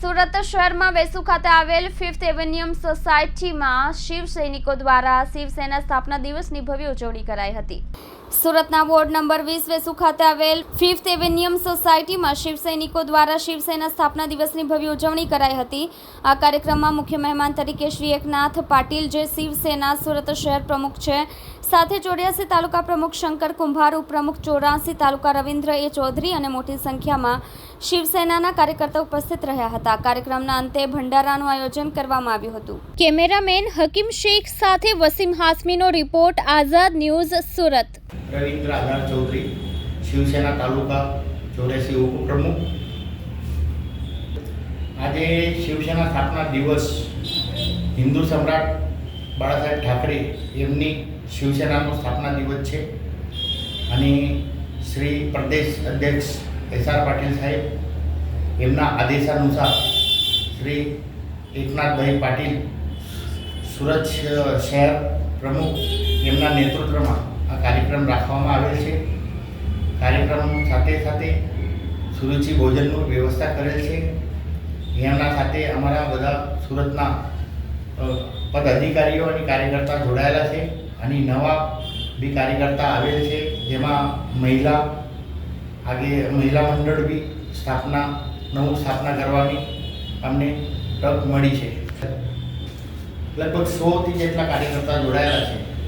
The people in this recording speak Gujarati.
સુરત શહેરમાં વેસુ ખાતે આવેલ ફિફ્થ એવન્યુમ સોસાયટીમાં શિવ સૈનિકો દ્વારા શિવસેના સ્થાપના દિવસની ભવ્ય ઉજવણી કરાઈ હતી. સુરતના વોર્ડ નંબર વીસ વેસુ ખાતે આવેલ ફિફ્થ એવન્યુમ સોસાયટીમાં શિવ સૈનિકો દ્વારા શિવસેના સ્થાપના દિવસની ભવ્ય ઉજવણી કરાઈ હતી. આ કાર્યક્રમમાં મુખ્ય મહેમાન તરીકે શ્રી એકનાથ પાટીલ જે શિવસેના સુરત શહેર પ્રમુખ છે સાથે ચોર્યાસી તાલુકા પ્રમુખ શંકર કુંભાર ઉપપ્રમુખ ચોરાસી તાલુકા રવિન્દ્ર એ ચૌધરી અને મોટી સંખ્યામાં શિવસેનાના કાર્યકર્તા ઉપસ્થિત રહ્યા હતા. કાર્યક્રમના અંતે ભંડારાનું આયોજન કરવામાં આવ્યું હતું. કેમેરામેન હકીમ શેખ સાથે વસીમ હાસમીનો રિપોર્ટ આઝાદ ન્યૂઝ સુરત. રવિન્દ્ર આધાર ચૌધરી શિવસેના તાલુકા ચોર્યાસી ઉપપ્રમુખ. આજે શિવસેના સ્થાપના દિવસ હિન્દુ સમ્રાટ બાળાસાહેબ ઠાકરે એમની શિવસેનાનો સ્થાપના દિવસ છે. અને શ્રી પ્રદેશ અધ્યક્ષ એસ આર પાટીલ સાહેબ એમના આદેશાનુસાર શ્રી એકનાથભાઈ પાટીલ સુરત શહેર પ્રમુખ એમના નેતૃત્વમાં આ કાર્યક્રમ રાખવામાં આવેલ છે. કાર્યક્રમ સાથે સાથે સુરુચિ ભોજનનું વ્યવસ્થા કરેલ છે. એમના સાથે અમારા બધા સુરતના અ, પદાધિકારીઓ અને કાર્યકર્તા જોડાયેલા છે અને નવા બી કાર્યકર્તા આવેલ છે જેમાં મહિલા આગે મહિલા મંડળ બી સ્થાપના નવું સ્થાપના કરવાની અમને તક મળી છે. લગભગ સોથી જેટલા કાર્યકર્તા જોડાયેલા છે.